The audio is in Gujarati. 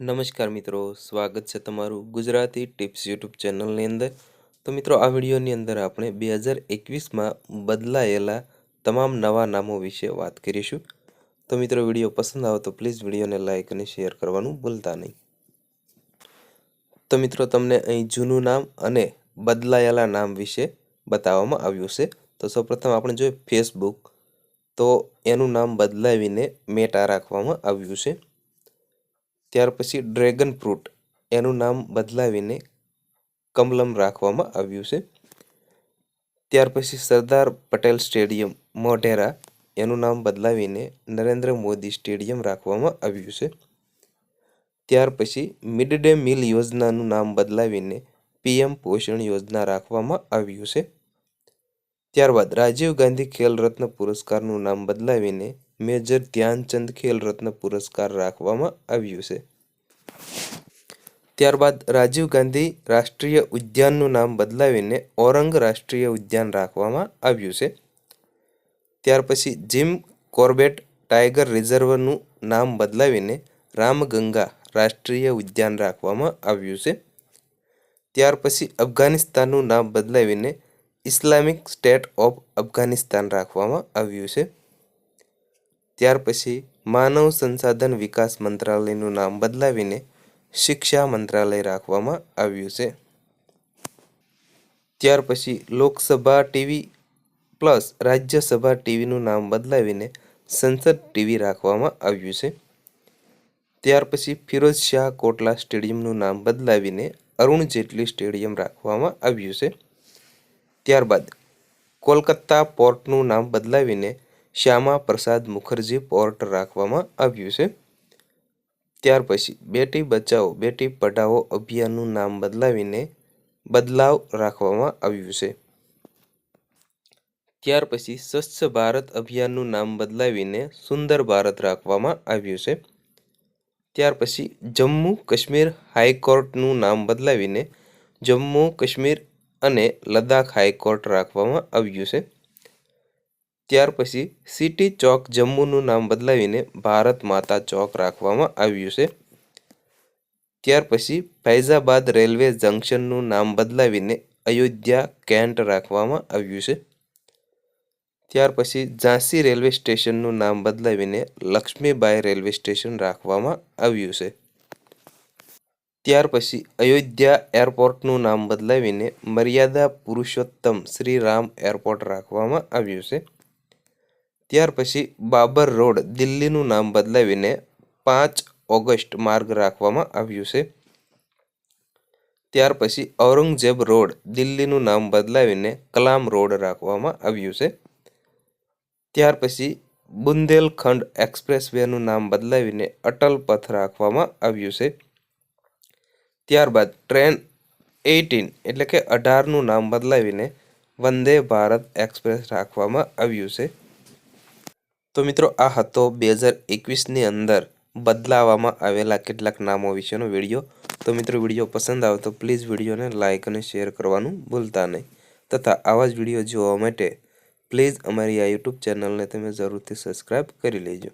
નમસ્કાર મિત્રો, સ્વાગત છે તમારું ગુજરાતી ટિપ્સ યુટ્યુબ ચેનલની અંદર. તો મિત્રો, આ વિડીયોની અંદર આપણે બે હજાર એકવીસમાં બદલાયેલા તમામ નવા નામો વિશે વાત કરીશું. તો મિત્રો, વીડિયો પસંદ આવે તો પ્લીઝ વિડીયોને લાઇક અને શેર કરવાનું ભૂલતા નહીં. તો મિત્રો, તમને અહીં જૂનું નામ અને બદલાયેલા નામ વિશે બતાવવામાં આવ્યું છે. તો સૌપ્રથમ આપણે જોઈએ ફેસબુક. તો એનું નામ બદલાવીને મેટા રાખવામાં આવ્યું છે. ત્યાર પછી ડ્રેગન ફ્રૂટ, એનું નામ બદલાવીને કમલમ રાખવામાં આવ્યું છે. ત્યાર પછી સરદાર પટેલ સ્ટેડિયમ, મોઢેરા, એનું નામ બદલાવીને નરેન્દ્ર મોદી સ્ટેડિયમ રાખવામાં આવ્યું છે. ત્યાર પછી મિડ ડે મિલ યોજનાનું નામ બદલાવીને પીએમ પોષણ યોજના રાખવામાં આવ્યું છે. ત્યારબાદ રાજીવ ગાંધી ખેલ રત્ન પુરસ્કારનું નામ બદલાવીને મેજર ધ્યાનચંદ ખેલ રત્ન પુરસ્કાર રાખવામાં આવ્યું છે. ત્યારબાદ રાજીવ ગાંધી રાષ્ટ્રીય ઉદ્યાનનું નામ બદલાવીને ઔરંગ રાષ્ટ્રીય ઉદ્યાન રાખવામાં આવ્યું છે. ત્યાર પછી જીમ કોર્બેટ ટાઈગર રિઝર્વનું નામ બદલાવીને રામગંગા રાષ્ટ્રીય ઉદ્યાન રાખવામાં આવ્યું છે. ત્યાર પછી અફઘાનિસ્તાનનું નામ બદલાવીને ઇસ્લામિક સ્ટેટ ઓફ અફઘાનિસ્તાન રાખવામાં આવ્યું છે. ત્યાર પછી માનવ સંસાધન વિકાસ મંત્રાલયનું નામ બદલાવીને શિક્ષા મંત્રાલય રાખવામાં આવ્યું છે. ત્યાર પછી લોકસભા ટીવી પ્લસ રાજ્યસભા ટીવીનું નામ બદલાવીને સંસદ ટીવી રાખવામાં આવ્યું છે. ત્યાર પછી ફિરોઝ શાહ કોટલા સ્ટેડિયમનું નામ બદલાવીને અરુણ જેટલી સ્ટેડિયમ રાખવામાં આવ્યું છે. ત્યારબાદ કોલકાતા પોર્ટનું નામ બદલાવીને શ્યામા પ્રસાદ મુખર્જી પોર્ટ રાખવામાં આવ્યું છે. ત્યાર પછી બેટી બચાવો, બેટી પઢાઓ અભિયાનનું નામ બદલાવીને બદલાવ રાખવામાં આવ્યું છે. ત્યાર પછી સ્વચ્છ ભારત અભિયાનનું નામ બદલાવીને સુંદર ભારત રાખવામાં આવ્યું છે. ત્યાર પછી જમ્મુ કાશ્મીર હાઈકોર્ટનું નામ બદલાવીને જમ્મુ કાશ્મીર અને લદ્દાખ હાઈકોર્ટ રાખવામાં આવ્યું છે. ત્યાર પછી સિટી ચોક જમ્મુનું નામ બદલાવીને ભારત માતા ચોક રાખવામાં આવ્યું છે. ત્યાર પછી ફૈઝાબાદ રેલવે જંકશનનું નામ બદલાવીને અયોધ્યા કેન્ટ રાખવામાં આવ્યું છે. ત્યાર પછી ઝાંસી રેલવે સ્ટેશનનું નામ બદલાવીને લક્ષ્મીબાઈ રેલવે સ્ટેશન રાખવામાં આવ્યું છે. ત્યાર પછી અયોધ્યા એરપોર્ટનું નામ બદલાવીને મર્યાદા પુરુષોત્તમ શ્રી રામ એરપોર્ટ રાખવામાં આવ્યું છે. ત્યાર પછી બાબર રોડ દિલ્હીનું નામ બદલાવીને પાંચ ઓગસ્ટ માર્ગ રાખવામાં આવ્યું છે. ત્યાર પછી ઔરંગઝેબ રોડ દિલ્હીનું નામ બદલાવીને કલામ રોડ રાખવામાં આવ્યું છે. ત્યાર પછી બુંદેલખંડ એક્સપ્રેસવેનું નામ બદલાવીને અટલ પથ રાખવામાં આવ્યું છે. ત્યારબાદ ટ્રેન એઇટીન એટલે કે અઢારનું નામ બદલાવીને વંદે ભારત એક્સપ્રેસ રાખવામાં આવ્યું છે. તો મિત્રો, આ હતો બે હજાર એકવીસની અંદર બદલાવવામાં આવેલા કેટલાક નામો વિશેનો વીડિયો. તો મિત્રો, વીડિયો પસંદ આવે તો પ્લીઝ વિડીયોને લાઇક અને શેર કરવાનું ભૂલતા નહીં. તથા આવા જ વીડિયો જોવા માટે પ્લીઝ અમારી આ યુટ્યુબ ચેનલને તમે જરૂરથી સબસ્ક્રાઈબ કરી લેજો.